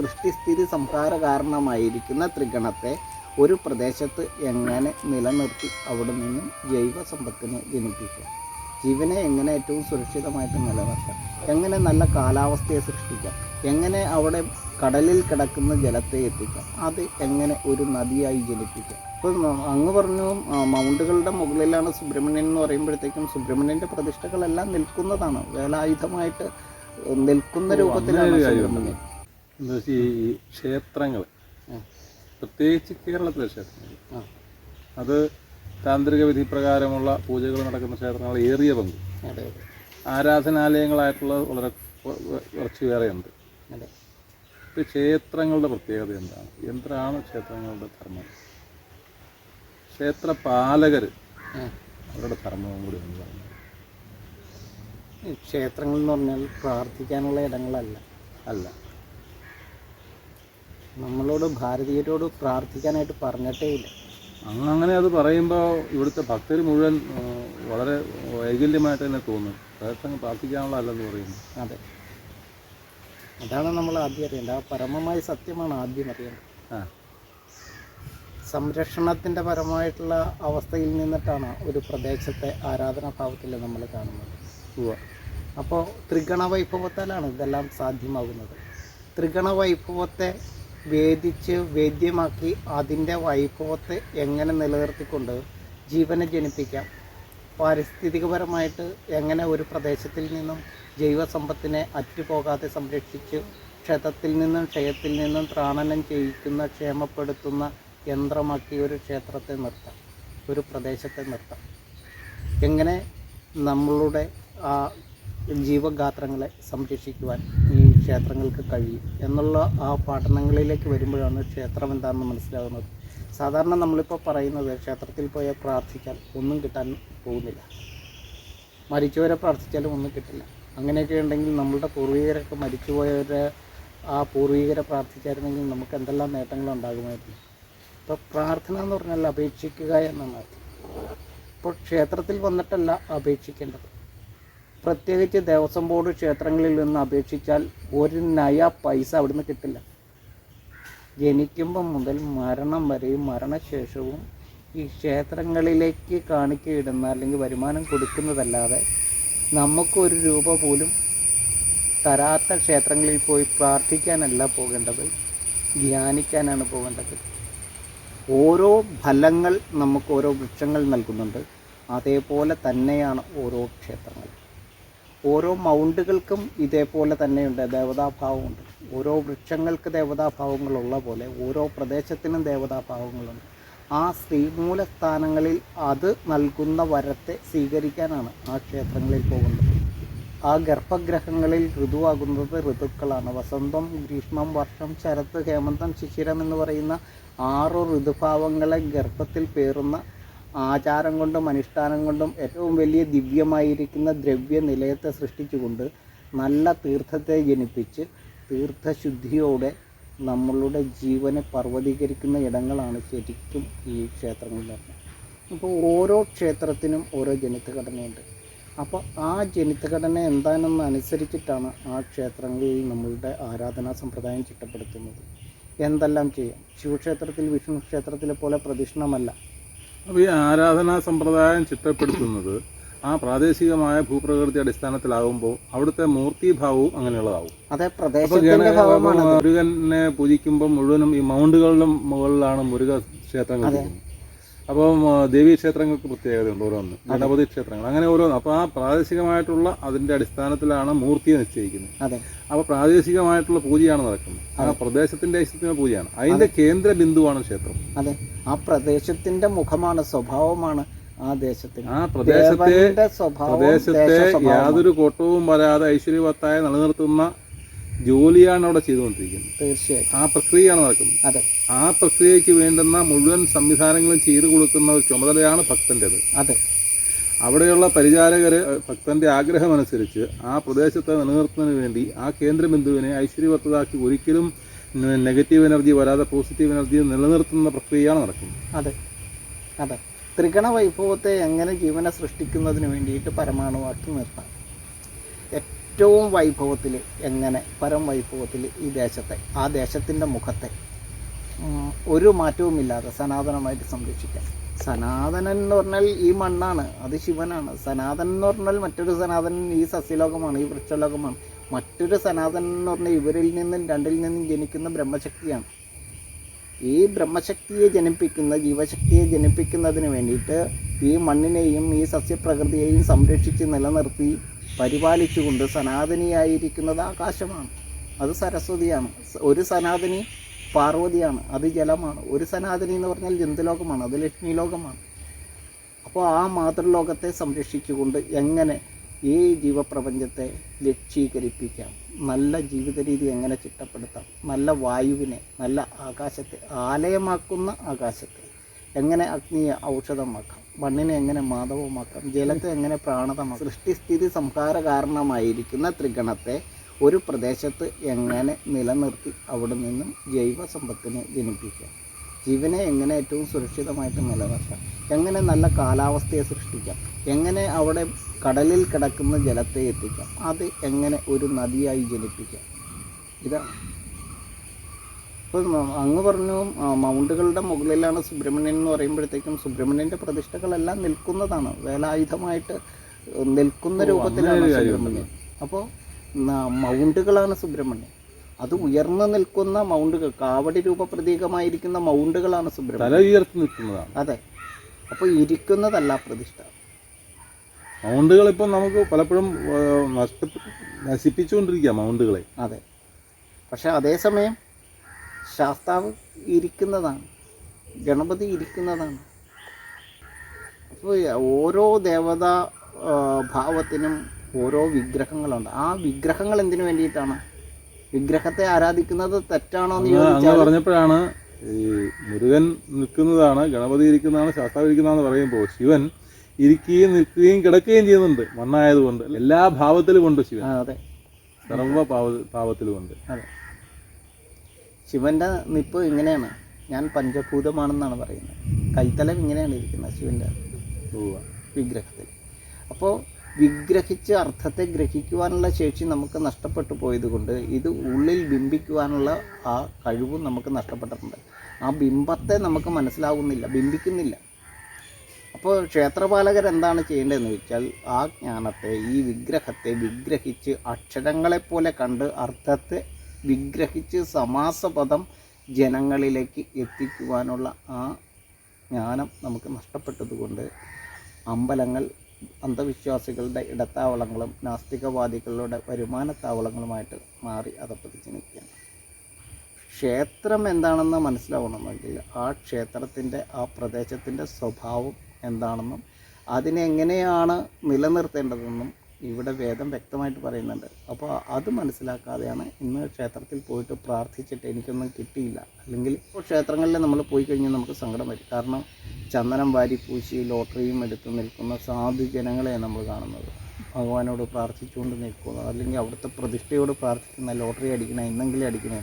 സൃഷ്ടിസ്ഥിതി സംഹാര കാരണമായിരിക്കുന്ന ത്രിഗണത്തെ ഒരു പ്രദേശത്ത് എങ്ങനെ നിലനിർത്തി അവിടെ നിന്നും ജൈവ സമ്പത്തിനെ ജനിപ്പിക്കാം ജീവനെ എങ്ങനെ ഏറ്റവും സുരക്ഷിതമായിട്ട് നിലനിർത്താം? എങ്ങനെ നല്ല കാലാവസ്ഥയെ സൃഷ്ടിക്കാം? എങ്ങനെ അവിടെ കടലിൽ കിടക്കുന്ന ജലത്തെ എത്തിക്കാം? അത് എങ്ങനെ ഒരു നദിയായി ജനിപ്പിക്കാം? ഇപ്പം അങ്ങ് പറഞ്ഞു മൗണ്ടുകളുടെ മുകളിലാണ് സുബ്രഹ്മണ്യൻ എന്ന് പറയുമ്പോഴത്തേക്കും സുബ്രഹ്മണ്യന്റെ പ്രതിഷ്ഠകളെല്ലാം നിൽക്കുന്നതാണ്. വേലായുധമായിട്ട് നിൽക്കുന്ന രൂപത്തിലാണ്. സുബ്രഹ്മണ്യൻ. എന്താ വെച്ചാൽ ഈ ക്ഷേത്രങ്ങൾ പ്രത്യേകിച്ച് കേരളത്തിലെ ക്ഷേത്രങ്ങൾ അത് താന്ത്രിക വിധി പ്രകാരമുള്ള പൂജകൾ നടക്കുന്ന ക്ഷേത്രങ്ങൾ ഏറിയ പങ്ക്. ആരാധനാലയങ്ങളായിട്ടുള്ളത് വളരെ കുറച്ച് വേറെ ഉണ്ട്. ഈ ക്ഷേത്രങ്ങളുടെ പ്രത്യേകത എന്താണ്? എന്താണ് ക്ഷേത്രങ്ങളുടെ ധർമ്മം? ക്ഷേത്ര പാലകർ അവരുടെ ധർമ്മവും കൂടി ഒന്ന് പറഞ്ഞു ക്ഷേത്രങ്ങൾ എന്ന് പറഞ്ഞാൽ പ്രാർത്ഥിക്കാനുള്ള ഇടങ്ങളല്ല. അല്ല. നമ്മളോട് ഭാരതീയരോട് പ്രാർത്ഥിക്കാനായിട്ട് പറഞ്ഞിട്ടേ ഇല്ല അങ്ങ് അങ്ങനെ അത് പറയുമ്പോൾ ഇവിടുത്തെ ഭക്തർ മുഴുവൻ വളരെ വൈകല്യമായിട്ട് തന്നെ തോന്നും. ക്ഷേത്രങ്ങൾ പ്രാർത്ഥിക്കാനുള്ള അല്ലെന്ന് പറയുന്നു. അതെ. അതാണ് നമ്മൾ ആദ്യം അറിയേണ്ടത്. ആ പരമമായ സത്യമാണ് ആദ്യം അറിയേണ്ടത്. സംരക്ഷണത്തിന്റെ പരമായിട്ടുള്ള അവസ്ഥയിൽ നിന്നിട്ടാണ് ഒരു പ്രദേശത്തെ ആരാധനാഭാവത്തിൽ നമ്മൾ കാണുന്നത്. അപ്പോൾ ത്രിഗണ വൈഭവത്താലാണ് ഇതെല്ലാം സാധ്യമാകുന്നത്. ത്രിഗണ വൈഭവത്തെ വേദിച്ച് വേദ്യമാക്കി അതിന്റെ വൈഭവത്തെ എങ്ങനെ നിലനിർത്തിക്കൊണ്ട് ജീവനെ ജനിപ്പിക്കാം? പാരിസ്ഥിതികപരമായിട്ട് എങ്ങനെ ഒരു പ്രദേശത്തിൽ നിന്നും ജൈവസമ്പത്തിനെ അറ്റുപോകാതെ സംരക്ഷിച്ച് ക്ഷതത്തിൽ നിന്നും ക്ഷയത്തിൽ നിന്നും ത്രാണനം ചെയ്യിക്കുന്ന ക്ഷേമപ്പെടുത്തുന്ന യന്ത്രമാക്കി ഒരു ക്ഷേത്രത്തെ നിർത്താം. ഒരു പ്രദേശത്തെ നിർത്താം. എങ്ങനെ നമ്മളുടെ ആ ജീവഗാത്രങ്ങളെ സംരക്ഷിക്കുവാൻ ഈ ക്ഷേത്രങ്ങൾക്ക് കഴിയും എന്നുള്ള ആ പഠനങ്ങളിലേക്ക് വരുമ്പോഴാണ് ക്ഷേത്രം എന്താണെന്ന് മനസ്സിലാകുന്നത്. സാധാരണ നമ്മളിപ്പോൾ പറയുന്നത് ക്ഷേത്രത്തിൽ പോയാൽ പ്രാർത്ഥിക്കാൻ ഒന്നും കിട്ടാൻ പോകുന്നില്ല. മരിച്ചവരെ പ്രാർത്ഥിച്ചാലും ഒന്നും കിട്ടില്ല. അങ്ങനെയൊക്കെ ഉണ്ടെങ്കിൽ നമ്മളുടെ പൂർവികരൊക്കെ മരിച്ചുപോയവരെ ആ പൂർവികരെ പ്രാർത്ഥിച്ചായിരുന്നെങ്കിൽ നമുക്ക് എന്തെല്ലാം നേട്ടങ്ങളുണ്ടാകുമായിരുന്നു ഇപ്പോൾ പ്രാർത്ഥന എന്ന് പറഞ്ഞാൽ അപേക്ഷിക്കുക എന്നാണ് അർത്ഥം. ഇപ്പോൾ ക്ഷേത്രത്തിൽ വന്നിട്ടല്ല അപേക്ഷിക്കേണ്ടത്. പ്രത്യേകിച്ച് ദേവസ്വം ബോർഡ് ക്ഷേത്രങ്ങളിൽ നിന്ന് അപേക്ഷിച്ചാൽ ഒരു നയ പൈസ അവിടുന്ന് കിട്ടില്ല. ജനിക്കുമ്പം മുതൽ മരണം വരെയും മരണശേഷവും ഈ ക്ഷേത്രങ്ങളിലേക്ക് കാണിക്കയിടുന്ന അല്ലെങ്കിൽ വരുമാനം കൊടുക്കുന്നതല്ലാതെ നമുക്കൊരു രൂപ പോലും തരാത്ത ക്ഷേത്രങ്ങളിൽ പോയി പ്രാർത്ഥിക്കാനല്ല പോകേണ്ടത് ധ്യാനിക്കാനാണ് പോകേണ്ടത്. ഓരോ ഫലങ്ങൾ നമുക്ക് ഓരോ വൃക്ഷങ്ങൾ നൽകുന്നുണ്ട്. അതേപോലെ തന്നെയാണ് ഓരോ ക്ഷേത്രങ്ങൾ ഓരോ മൗണ്ടുകൾക്കും ഇതേപോലെ തന്നെയുണ്ട് ദേവതാഭാവമുണ്ട്. ഓരോ വൃക്ഷങ്ങൾക്ക് ദേവതാഭാവങ്ങളുള്ള പോലെ ഓരോ പ്രദേശത്തിനും ദേവതാഭാവങ്ങളുണ്ട്. ആ ശ്രീമൂല സ്ഥാനങ്ങളിൽ അത് നൽകുന്ന വരത്തെ സ്വീകരിക്കാനാണ് ആ ക്ഷേത്രങ്ങളിൽ പോകുന്നത്. ആ ഗർഭഗ്രഹങ്ങളിൽ ഋതുവാകുന്നത് ഋതുക്കളാണ്. വസന്തം ഗ്രീഷ്മം വർഷം ശരത്ത് ഹേമന്തം ശിശിരം എന്ന് പറയുന്ന ആറ് ഋതുഭാവങ്ങളെ ഗർഭത്തിൽ പേറുന്ന ആചാരം കൊണ്ടും അനുഷ്ഠാനം കൊണ്ടും ഏറ്റവും വലിയ ദിവ്യമായിരിക്കുന്ന ദ്രവ്യ നിലയത്തെ സൃഷ്ടിച്ചുകൊണ്ട് നല്ല തീർത്ഥത്തെ ജനിപ്പിച്ച് തീർത്ഥശുദ്ധിയോടെ നമ്മളുടെ ജീവനെ പർവതീകരിക്കുന്ന ഇടങ്ങളാണ് ശരിക്കും ഈ ക്ഷേത്രങ്ങൾ അപ്പോൾ ഓരോ ക്ഷേത്രത്തിനും ഓരോ ജനിതഘടനയുണ്ട്. അപ്പോൾ ആ ജനിതഘടന എന്താണെന്ന് അനുസരിച്ചിട്ടാണ് ആ ക്ഷേത്രങ്ങളിൽ നമ്മളുടെ ആരാധനാ സമ്പ്രദായം ചിട്ടപ്പെടുത്തുന്നത്. എന്തെല്ലാം ചെയ്യാം? ശിവക്ഷേത്രത്തിൽ വിഷ്ണു ക്ഷേത്രത്തിലെ പോലെ പ്രദക്ഷിണമല്ല. അപ്പോൾ ഈ ആരാധനാ സമ്പ്രദായം ചിട്ടപ്പെടുത്തുന്നത് ആ പ്രാദേശികമായ ഭൂപ്രകൃതി അടിസ്ഥാനത്തിലാകുമ്പോൾ അവിടുത്തെ മൂർത്തിഭാവവും അങ്ങനെയുള്ളതാവും. അതെ മുരുകനെ പൂജിക്കുമ്പോൾ മുഴുവനും ഈ മൗണ്ടുകളിലും മുകളിലാണ് മുരുക ക്ഷേത്രങ്ങൾ. അപ്പം ദേവീ ക്ഷേത്രങ്ങൾക്ക് പ്രത്യേകതയുണ്ട് ഓരോന്ന് ഗണപതി ക്ഷേത്രങ്ങൾ അങ്ങനെ ഓരോന്ന്. അപ്പോൾ ആ പ്രാദേശികമായിട്ടുള്ള അതിന്റെ അടിസ്ഥാനത്തിലാണ് മൂർത്തിയെ നിശ്ചയിക്കുന്നത്. അതെ. അപ്പോൾ പ്രാദേശികമായിട്ടുള്ള പൂജയാണ് നടക്കുന്നത്. ആ പ്രദേശത്തിന്റെ ഇഷ്ടത്തിന് പൂജയാണ്. അതിന്റെ കേന്ദ്ര ബിന്ദുവാണ് ക്ഷേത്രം. അതെ. ആ പ്രദേശത്തിന്റെ മുഖമാണ് സ്വഭാവമാണ് ആ ദേശത്തിന്. ആ പ്രദേശത്തെ പ്രദേശത്തെ യാതൊരു കോട്ടവും വരാതെ ഐശ്വര്യവത്തായി നിലനിർത്തുന്ന ജോലിയാണ് അവിടെ ചെയ്തുകൊണ്ടിരിക്കുന്നത്. തീർച്ചയായും ആ പ്രക്രിയയാണ് നടക്കുന്നത്. അതെ. ആ പ്രക്രിയയ്ക്ക് വേണ്ടുന്ന മുഴുവൻ സംവിധാനങ്ങളും ചെയ്തു കൊടുക്കുന്ന ഒരു ചുമതലയാണ് ഭക്തന്റെത്. അതെ. അവിടെയുള്ള പരിചാരകർ ഭക്തന്റെ ആഗ്രഹമനുസരിച്ച് ആ പ്രദേശത്തെ നിലനിർത്തുന്നതിന് വേണ്ടി ആ കേന്ദ്രബിന്ദുവിനെ ഐശ്വര്യവത്തതാക്കി ഒരിക്കലും നെഗറ്റീവ് എനർജി വരാതെ പോസിറ്റീവ് എനർജി നിലനിർത്തുന്ന പ്രക്രിയയാണ് നടക്കുന്നത്. അതെ. അതെ. ത്രികണ വൈഭവത്തെ എങ്ങനെ ജീവനെ സൃഷ്ടിക്കുന്നതിന് വേണ്ടിയിട്ട് പരമാണുവാക്കി നിർത്താം. ഏറ്റവും വൈഭവത്തിൽ എങ്ങനെ പരം വൈഭവത്തിൽ ഈ ദേശത്തെ ആ ദേശത്തിന്റെ മുഖത്തെ ഒരു മാറ്റവുമില്ലാതെ സനാതനമായിട്ട് സംരക്ഷിക്കാം സനാതനൻ എന്ന് പറഞ്ഞാൽ ഈ മണ്ണാണ് അത് ശിവനാണ്. സനാതനൻ എന്ന് പറഞ്ഞാൽ മറ്റൊരു സനാതനൻ ഈ സസ്യലോകമാണ് ഈ വൃക്ഷലോകമാണ്. മറ്റൊരു സനാതനൻ എന്ന് പറഞ്ഞാൽ ഇവരിൽ നിന്നും രണ്ടിൽ നിന്നും ജനിക്കുന്ന ബ്രഹ്മശക്തിയാണ്. ഈ ബ്രഹ്മശക്തിയെ ജനിപ്പിക്കുന്ന ജീവശക്തിയെ ജനിപ്പിക്കുന്നതിന് വേണ്ടിയിട്ട് ഈ മണ്ണിനെയും ഈ സസ്യപ്രകൃതിയെയും സംരക്ഷിച്ച് നിലനിർത്തി പരിപാലിച്ചുകൊണ്ട് സനാതനിയായിരിക്കുന്നത് ആകാശമാണ്. അത് സരസ്വതിയാണ്. ഒരു സനാതനി പാർവതിയാണ്. അത് ജലമാണ്. ഒരു സനാതനി എന്ന് പറഞ്ഞാൽ ജന്തുലോകമാണ്. അത് ലക്ഷ്മി ലോകമാണ്. അപ്പോൾ ആ മാതൃലോകത്തെ സംരക്ഷിച്ചുകൊണ്ട് എങ്ങനെ ഈ ജീവപ്രപഞ്ചത്തെ ലക്ഷീകരിപ്പിക്കാം നല്ല ജീവിത രീതി എങ്ങനെ ചിട്ടപ്പെടുത്താം? നല്ല വായുവിനെ നല്ല ആകാശത്തെ ആലയമാക്കുന്ന ആകാശത്തെ എങ്ങനെ അഗ്നിയെ ഔഷധമാക്കാം? മണ്ണിനെ എങ്ങനെ മാധവമാക്കാം? ജലത്തെ എങ്ങനെ പ്രാണതമാക്കാം? സൃഷ്ടിസ്ഥിതി സംഹാര കാരണമായിരിക്കുന്ന ത്രിഗണത്തെ ഒരു പ്രദേശത്ത് എങ്ങനെ നിലനിർത്തി അവിടെ നിന്നും ജൈവ സമ്പത്തിനെ ജനിപ്പിക്കാം? ജീവനെ എങ്ങനെ ഏറ്റവും സുരക്ഷിതമായിട്ട് നിലനിർത്താം? എങ്ങനെ നല്ല കാലാവസ്ഥയെ സൃഷ്ടിക്കാം? എങ്ങനെ അവിടെ കടലിൽ കിടക്കുന്ന ജലത്തെ എത്തിക്കാം? അത് എങ്ങനെ ഒരു നദിയായി ജനിപ്പിക്കാം? ഇതാണ് ഇപ്പം അങ്ങ് പറഞ്ഞു മൗണ്ടുകളുടെ മുകളിലാണ് സുബ്രഹ്മണ്യൻ എന്ന് പറയുമ്പോഴത്തേക്കും സുബ്രഹ്മണ്യന്റെ പ്രതിഷ്ഠകളെല്ലാം നിൽക്കുന്നതാണ്. വേലായുധമായിട്ട് നിൽക്കുന്ന രൂപത്തിലാണ് സുബ്രഹ്മണ്യൻ. അപ്പോൾ മൗണ്ടുകളാണ് സുബ്രഹ്മണ്യൻ. അത് ഉയർന്നു നിൽക്കുന്ന മൗണ്ടുകൾ കാവടി രൂപ പ്രതീകമായിരിക്കുന്ന മൗണ്ടുകളാണ് സുബ്രഹ്മണ്യൻ. ഉയർത്തി നിൽക്കുന്നതാണ്. അതെ. അപ്പോൾ ഇരിക്കുന്നതല്ല പ്രതിഷ്ഠ. മൗണ്ടുകൾ ഇപ്പം നമുക്ക് പലപ്പോഴും നശിപ്പിച്ചുകൊണ്ടിരിക്കുക മൗണ്ടുകളെ. അതെ. പക്ഷെ അതേസമയം ശാസ്താവ് ഇരിക്കുന്നതാണ്. ഗണപതി ഇരിക്കുന്നതാണ്. അപ്പോൾ ഓരോ ദേവതാ ഭാവത്തിനും ഓരോ വിഗ്രഹങ്ങളുണ്ട്. ആ വിഗ്രഹങ്ങൾ എന്തിനു വേണ്ടിയിട്ടാണ്? വിഗ്രഹത്തെ ആരാധിക്കുന്നത് തെറ്റാണോ എന്ന് പറഞ്ഞപ്പോഴാണ് ഈ മുരുകൻ നിൽക്കുന്നതാണ് ഗണപതി ഇരിക്കുന്നതാണ് ശാസ്താവ് ഇരിക്കുന്നതെന്ന് പറയുമ്പോൾ ശിവൻ ഇരിക്കുകയും നിൽക്കുകയും കിടക്കുകയും ചെയ്യുന്നുണ്ട് മണ്ണായതുകൊണ്ട്. എല്ലാ ഭാവത്തിലും ഉണ്ട് ശിവൻ അതെ. സർവ ഭാവ ഭാവത്തിലും ഉണ്ട് അതെ. ശിവന്റെ നിപ്പ് ഇങ്ങനെയാണ്. ഞാൻ പഞ്ചഭൂതമാണെന്നാണ് പറയുന്നത്. കൈത്തലം ഇങ്ങനെയാണ് ഇരിക്കുന്നത് ശിവന്റെ. വിഗ്രഹത്തിൽ. അപ്പോൾ വിഗ്രഹിച്ച് അർത്ഥത്തെ ഗ്രഹിക്കുവാനുള്ള ശേഷി നമുക്ക് നഷ്ടപ്പെട്ടു പോയതുകൊണ്ട് ഇത് ഉള്ളിൽ ബിംബിക്കുവാനുള്ള ആ കഴിവും നമുക്ക് നഷ്ടപ്പെട്ടിട്ടുണ്ട്. ആ ബിംബത്തെ നമുക്ക് മനസ്സിലാകുന്നില്ല ബിംബിക്കുന്നില്ല. അപ്പോൾ ക്ഷേത്രപാലകർ എന്താണ് ചെയ്യേണ്ടതെന്ന് വെച്ചാൽ ആ ജ്ഞാനത്തെ ഈ വിഗ്രഹത്തെ വിഗ്രഹിച്ച് അക്ഷരങ്ങളെപ്പോലെ കണ്ട് അർത്ഥത്തെ വിഗ്രഹിച്ച് സമാസപദം ജനങ്ങളിലേക്ക് എത്തിക്കുവാനുള്ള ആ ജ്ഞാനം നമുക്ക് നഷ്ടപ്പെട്ടതുകൊണ്ട് അമ്പലങ്ങൾ അന്ധവിശ്വാസികളുടെ ഇടത്താവളങ്ങളും നാസ്തികവാദികളുടെ വരുമാനത്താവളങ്ങളുമായിട്ട് മാറി അതപ്പതിച്ച് നിൽക്കുകയാണ്. ക്ഷേത്രം എന്താണെന്ന് മനസ്സിലാവണമെങ്കിൽ ആ ക്ഷേത്രത്തിന്റെ ആ പ്രദേശത്തിന്റെ സ്വഭാവം എന്താണെന്നും അതിനെങ്ങനെയാണ് നിലനിർത്തേണ്ടതെന്നും ഇവിടെ വേദം വ്യക്തമായിട്ട് പറയുന്നുണ്ട്. അപ്പോൾ അത് മനസ്സിലാക്കാതെയാണ് ഇന്ന് ക്ഷേത്രത്തിൽ പോയിട്ട് പ്രാർത്ഥിച്ചിട്ട് എനിക്കൊന്നും കിട്ടിയില്ല. അല്ലെങ്കിൽ ഇപ്പോൾ ക്ഷേത്രങ്ങളിൽ നമ്മൾ പോയി കഴിഞ്ഞാൽ നമുക്ക് സങ്കടം വരും. കാരണം ചന്ദനം വാരി പൂശി ലോട്ടറിയും എടുത്ത് നിൽക്കുന്ന സാധു ജനങ്ങളെ നമ്മൾ കാണുന്നത്. ഭഗവാനോട് പ്രാർത്ഥിച്ചുകൊണ്ട് നിൽക്കുന്നത് അല്ലെങ്കിൽ അവിടുത്തെ പ്രതിഷ്ഠയോട് പ്രാർത്ഥിക്കുന്ന ലോട്ടറി അടിക്കണ എന്നെങ്കിലും അടിക്കണേ.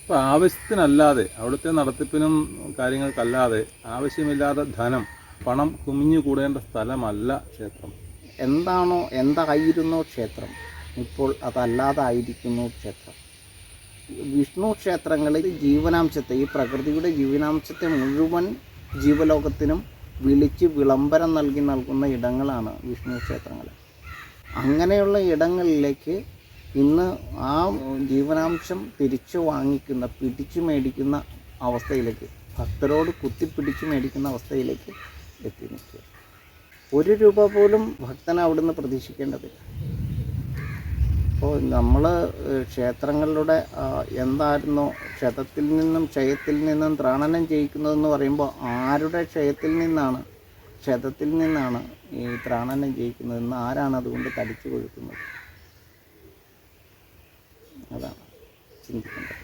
അപ്പോൾ ആവശ്യത്തിനല്ലാതെ അവിടുത്തെ നടത്തിപ്പിനും കാര്യങ്ങൾക്കല്ലാതെ ആവശ്യമില്ലാതെ ധനം പണം കുമിഞ്ഞു കൂടേണ്ട സ്ഥലമല്ല ക്ഷേത്രം. എന്താണോ എന്തായിരുന്നോ ക്ഷേത്രം. ഇപ്പോൾ അതല്ലാതായിരിക്കുന്നു ക്ഷേത്രം. വിഷ്ണു ക്ഷേത്രങ്ങളിൽ ജീവനാംശത്തെ ഈ പ്രകൃതിയുടെ ജീവനാംശത്തെ മുഴുവൻ ജീവലോകത്തിനും വിളിച്ച് വിളംബരം നൽകി നൽകുന്ന ഇടങ്ങളാണ് വിഷ്ണു ക്ഷേത്രങ്ങൾ. അങ്ങനെയുള്ള ഇടങ്ങളിലേക്ക് ഇന്ന് ആ ജീവനാംശം തിരിച്ചു വാങ്ങിക്കുന്ന പിടിച്ചു മേടിക്കുന്ന അവസ്ഥയിലേക്ക് ഭക്തരോട് കുത്തിപ്പിടിച്ചു മേടിക്കുന്ന അവസ്ഥയിലേക്ക് എത്തി നിൽക്കുക. ഒരു രൂപ പോലും ഭക്തൻ അവിടുന്ന് പ്രതീക്ഷിക്കേണ്ടതില്ല. അപ്പോൾ നമ്മൾ ക്ഷേത്രങ്ങളിലൂടെ എന്തായിരുന്നു ക്ഷതത്തിൽ നിന്നും ക്ഷയത്തിൽ നിന്നും ത്രാണനം ചെയ്യിക്കുന്നതെന്ന് പറയുമ്പോൾ ആരുടെ ക്ഷയത്തിൽ നിന്നാണ് ക്ഷതത്തിൽ നിന്നാണ് ഈ ത്രാണനം ചെയ്യിക്കുന്നത് ആരാണ് അതുകൊണ്ട് തടിച്ചു കൊഴുക്കുന്നത്? അതാണ് ചിന്തിക്കേണ്ടത്.